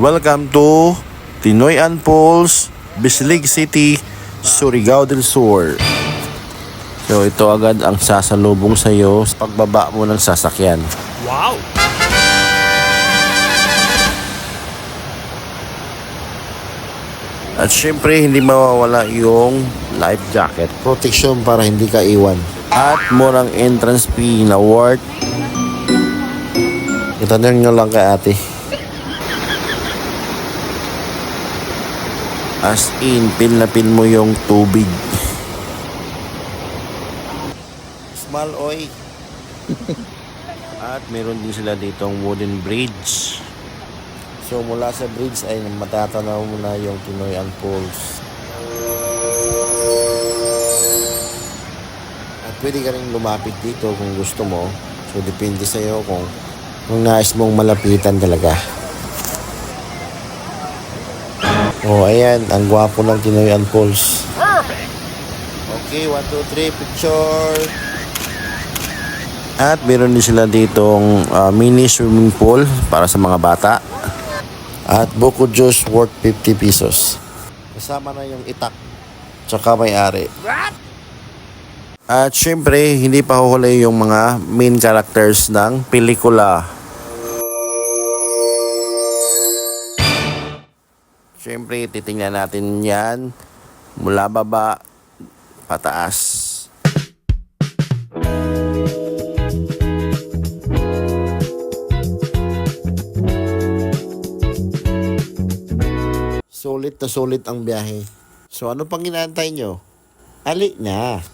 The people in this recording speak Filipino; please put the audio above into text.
Welcome to Tinoy and Pools, Bislig City, Surigao del Sur. So ito agad ang sasalubong sa iyo sa pagbaba mo ng sasakyan. Wow! At syempre, hindi mawawala yung life jacket. Protection para hindi ka iwan. At murang entrance fee na worth. Itanong nyo lang kay ate. As in, pin na pin mo yung tubig. Small oy. At meron din sila ditong wooden bridge. So mula sa bridge ay matatanaw mo na yung Pinoy and Pools. At pwede ka rin lumapit dito kung gusto mo. So depende sa iyo kung kung nais mong malapitan talaga. Oh, ayan, ang gwapo ng Pinoy and Pools. Perfect! Okay, 1, 2, 3, picture! At meron din sila ditong ah, mini swimming pool para sa mga bata. At buko juice worth 50 pesos. Kasama na yung itak. Tsaka may-ari. At syempre, hindi pa huhuli yung mga main characters ng pelikula. Syempre, titingnan natin yan mula baba pataas. Sulit na sulit ang biyahe. So ano pang inaantay nyo? Ali na.